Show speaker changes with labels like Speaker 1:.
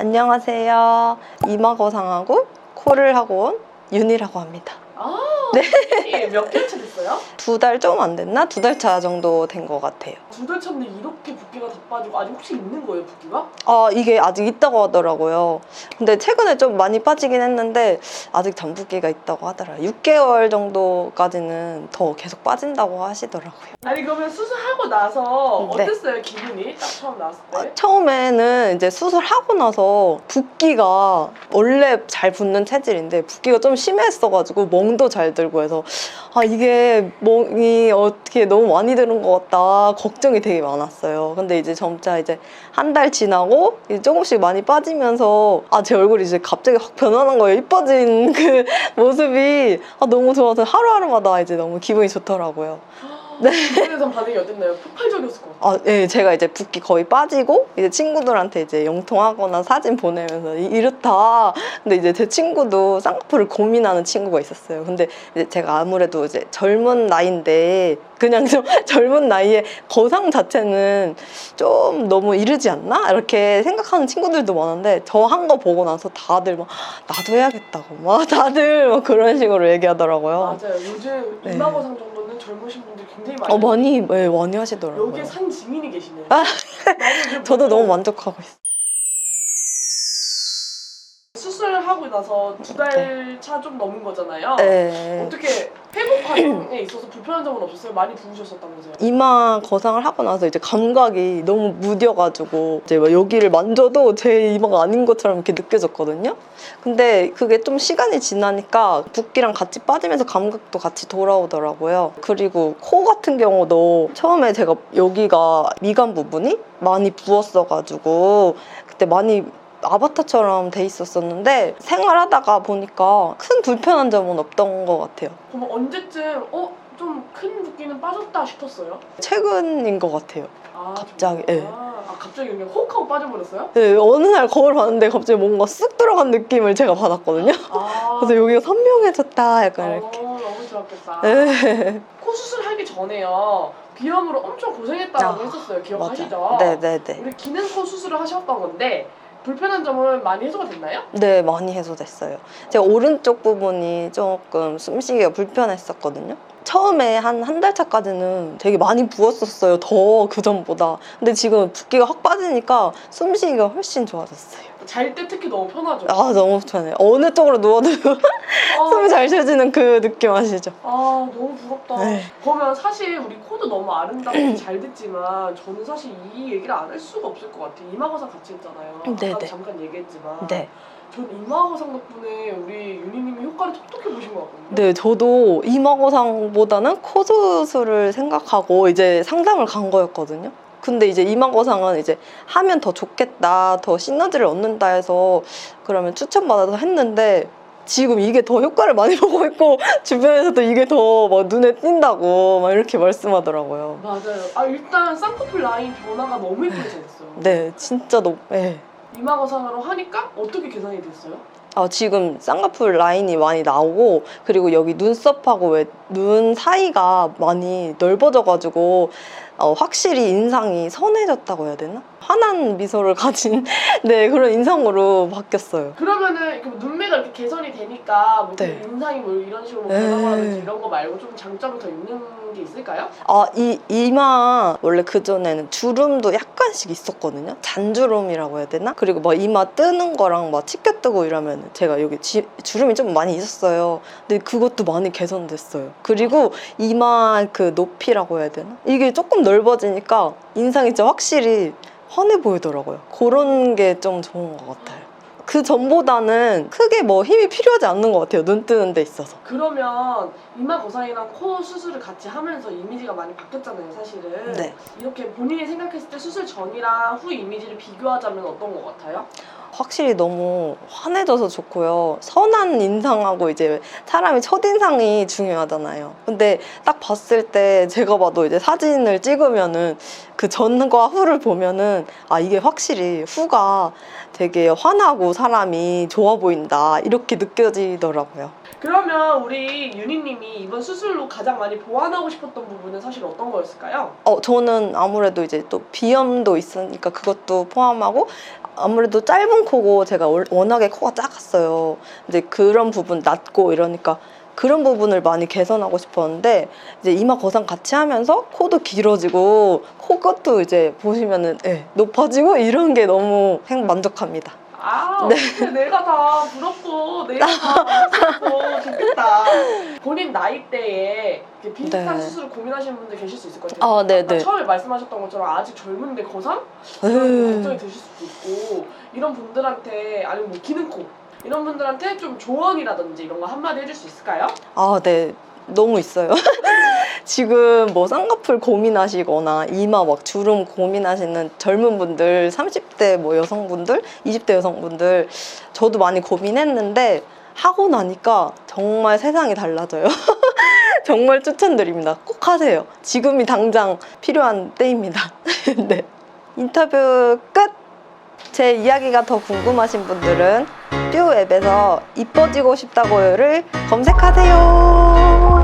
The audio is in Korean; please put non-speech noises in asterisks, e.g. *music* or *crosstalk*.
Speaker 1: 안녕하세요. 이마 거상하고 코를 하고 온 윤이라고 합니다.
Speaker 2: 아, 네. 몇 개차 됐어요?
Speaker 1: 두 달 좀 안 됐나? 두 달 차 정도 된 것 같아요.
Speaker 2: 두 달 차인데 이렇게 붓기가 다 빠지고 아직 혹시 있는 거예요, 붓기가?
Speaker 1: 아, 이게 아직 있다고 하더라고요. 근데 최근에 좀 많이 빠지긴 했는데 아직 전붓기가 있다고 하더라고요. 6개월 정도까지는 더 계속 빠진다고 하시더라고요.
Speaker 2: 아니 그러면 수술하고 나서
Speaker 1: 네.
Speaker 2: 어땠어요, 기분이? 딱 처음 나왔을 때?
Speaker 1: 아, 처음에는 이제 수술하고 나서 붓기가 원래 잘 붓는 체질인데 붓기가 좀 심했어가지고 멍도 잘 들고 해서 아 이게 멍이 어떻게 너무 많이 드는 것 같다 걱정이 되게 많았어요. 근데 이제 점차 이제 한 달 지나고 이제 조금씩 많이 빠지면서 아 제 얼굴이 이제 갑자기 확 변하는 거예요. 이뻐진 *laughs* 그 모습이 아, 너무 좋아서 하루하루마다 이제 너무 기분이 좋더라고요.
Speaker 2: 네. 주변에서 반응이 어땠나요? 폭발적이었을 것 같아요.
Speaker 1: 아, 예, 제가 이제 붓기 거의 빠지고 이제 친구들한테 이제 영통하거나 사진 보내면서 이- 이렇다. 근데 이제 제 친구도 쌍꺼풀을 고민하는 친구가 있었어요. 근데 이제 제가 아무래도 이제 젊은 나이인데 그냥 좀 *laughs* 젊은 나이에 거상 자체는 좀 너무 이르지 않나? 이렇게 생각하는 친구들도 많은데 저 한 거 보고 나서 다들 막 나도 해야겠다고 막 *laughs* 다들 막 그런 식으로 얘기하더라고요.
Speaker 2: 맞아요. 요즘
Speaker 1: 네.
Speaker 2: 이마거상 정도는 젊으신 분들 굉장히 많이
Speaker 1: 어, 많이, 네, 많이 하시더라고요.
Speaker 2: 여기에 산 지민이 계시네요.
Speaker 1: 아,
Speaker 2: 나는 이제 *laughs*
Speaker 1: 저도 너무 만족하고 있어요.
Speaker 2: 하고 나서 두 달 차 좀 넘은 거잖아요.
Speaker 1: 네.
Speaker 2: 어떻게 회복 과정에 있어서 불편한 점은 없었어요? 많이 부으셨었다면서요?
Speaker 1: 이마 거상을 하고 나서 이제 감각이 너무 무뎌가지고 이제 막 여기를 만져도 제 이마가 아닌 것처럼 이렇게 느껴졌거든요. 근데 그게 좀 시간이 지나니까 붓기랑 같이 빠지면서 감각도 같이 돌아오더라고요. 그리고 코 같은 경우도 처음에 제가 여기가 미간 부분이 많이 부었어가지고 그때 많이 아바타처럼 돼 있었었는데 생활하다가 보니까 큰 불편한 점은 없던 것 같아요.
Speaker 2: 그럼 언제쯤 어? 좀 큰 붓기는 빠졌다 싶었어요?
Speaker 1: 최근인 것 같아요.
Speaker 2: 아,
Speaker 1: 갑자기? 예.
Speaker 2: 아, 갑자기 그냥 혹 하고 빠져버렸어요?
Speaker 1: 네, 어느 날 거울 봤는데 갑자기 뭔가 쑥 들어간 느낌을 제가 받았거든요.
Speaker 2: 아, *laughs*
Speaker 1: 그래서 여기가 선명해졌다, 약간
Speaker 2: 어,
Speaker 1: 이렇게.
Speaker 2: 너무 좋았겠다.
Speaker 1: 네,
Speaker 2: 코 수술하기 전에요. 비염으로 엄청 고생했다고
Speaker 1: 아,
Speaker 2: 했었어요. 기억하시죠?
Speaker 1: 맞아. 네, 네, 네.
Speaker 2: 우리 기능 코 수술을 하셨던 건데 불편한 점은 많이 해소가 됐나요?
Speaker 1: 네, 많이 해소됐어요. 제가 오른쪽 부분이 조금 숨쉬기가 불편했었거든요. 처음에 한 한 달 차까지는 되게 많이 부었었어요. 더 그 전보다. 근데 지금 붓기가 확 빠지니까 숨쉬기가 훨씬 좋아졌어요.
Speaker 2: 잘 때 특히 너무 편하죠.
Speaker 1: 아, 너무 편해요. 어느 쪽으로 누워도
Speaker 2: 아,
Speaker 1: 숨이 잘 쉬어지는 그 느낌 아시죠?
Speaker 2: 아 너무 부럽다.
Speaker 1: 네.
Speaker 2: 그러면 사실 우리 코도 너무 아름답고 *clears throat* 잘 됐지만 저는 사실 이 얘기를 안 할 수가 없을 것 같아요. 이마거상 같이 했잖아요.
Speaker 1: 네네.
Speaker 2: 아까 잠깐 얘기했지만
Speaker 1: 네.
Speaker 2: 전 이마거상 덕분에 우리 유니님이 효과를 톡톡히 보신 것 같거든요.
Speaker 1: 네, 저도 이마거상보다는 코 수술을 생각하고 이제 상담을 간 거였거든요. 근데 이제 이마거상은 이제 하면 더 좋겠다, 더 시너지를 얻는다 해서 그러면 추천받아서 했는데 지금 이게 더 효과를 많이 *laughs* 보고 있고 주변에서도 이게 더 막 눈에 띈다고 막 이렇게 말씀하더라고요.
Speaker 2: 맞아요. 아 일단 쌍꺼풀 라인 변화가 너무 됐어요.
Speaker 1: 네, 진짜 너무, 네.
Speaker 2: 이마거상으로 하니까 어떻게 개선이 됐어요?
Speaker 1: 아, 지금 쌍꺼풀 라인이 많이 나오고 그리고 여기 눈썹하고 왜 눈 사이가 많이 넓어져가지고 어, 확실히 인상이 선해졌다고 해야 되나? 환한 미소를 가진 *laughs* 네 그런 인상으로 바뀌었어요.
Speaker 2: 그러면은 그 눈매가 이렇게 개선이 되니까 뭐
Speaker 1: 네.
Speaker 2: 인상이 뭐 이런 식으로 뭐
Speaker 1: 네.
Speaker 2: 변화라든지 이런 거 말고 좀 장점이 더 있는 게 있을까요?
Speaker 1: 아, 이 이마 원래 그 전에는 주름도 약간씩 있었거든요. 잔주름이라고 해야 되나? 그리고 막 이마 뜨는 거랑 막 치켜 뜨고 이러면 제가 여기 지- 주름이 좀 많이 있었어요. 근데 그것도 많이 개선됐어요. 그리고 이마 그 높이라고 해야 되나? 이게 조금 넓어지니까 인상이 진짜 확실히 환해 보이더라고요. 그런 게 좀 좋은 것 같아요. 그 전보다는 크게 뭐 힘이 필요하지 않는 것 같아요. 눈 뜨는 데 있어서.
Speaker 2: 그러면 이마 거상이랑 코 수술을 같이 하면서 이미지가 많이 바뀌었잖아요, 사실은.
Speaker 1: 네.
Speaker 2: 이렇게 본인이 생각했을 때 수술 전이랑 후 이미지를 비교하자면 어떤 것 같아요?
Speaker 1: 확실히 너무 환해져서 좋고요. 선한 인상하고 이제 사람이 첫인상이 중요하잖아요. 근데 딱 봤을 때 제가 봐도 이제 사진을 찍으면은 그 전과 후를 보면은 아, 이게 확실히 후가 되게 환하고 사람이 좋아 보인다. 이렇게 느껴지더라고요.
Speaker 2: 그러면 우리 유니님이 이번 수술로 가장 많이 보완하고 싶었던 부분은 사실 어떤 거였을까요?
Speaker 1: 어, 저는 아무래도 이제 또 비염도 있으니까 그것도 포함하고 아무래도 짧은 코고 제가 월- 워낙에 코가 작았어요. 이제 그런 부분 낮고 이러니까 그런 부분을 많이 개선하고 싶었는데 이제 이마 거상 같이 하면서 코도 길어지고 코끝도 이제 보시면은 예, 높아지고 이런 게 너무 행 만족합니다.
Speaker 2: 아,
Speaker 1: 네.
Speaker 2: 어떡해. 내가 다 부럽고, 내가 다 *laughs* 부럽고, 좋겠다. 본인 나이대에 이렇게 비슷한
Speaker 1: 네.
Speaker 2: 수술을 고민하시는 분들 계실 수 있을 것 같아요.
Speaker 1: 아, 네,
Speaker 2: 아까
Speaker 1: 네.
Speaker 2: 처음에 말씀하셨던 것처럼 아직 젊은데 거상?
Speaker 1: 음.
Speaker 2: 이런 걱정이 드실 수도 있고, 이런 분들한테, 아니면 뭐 기능코, 이런 분들한테 좀 조언이라든지 이런 거 한마디 해줄 수 있을까요?
Speaker 1: 아, 네. 너무 있어요. *laughs* 지금 뭐 쌍꺼풀 고민하시거나 이마 막 주름 고민하시는 젊은 분들, 30대 뭐 여성분들, 20대 여성분들, 저도 많이 고민했는데 하고 나니까 정말 세상이 달라져요. *laughs* 정말 추천드립니다. 꼭 하세요. 지금이 당장 필요한 때입니다. *laughs* 네. 인터뷰 끝! 제 이야기가 더 궁금하신 분들은 뷰 앱에서 이뻐지고 싶다고요를 검색하세요.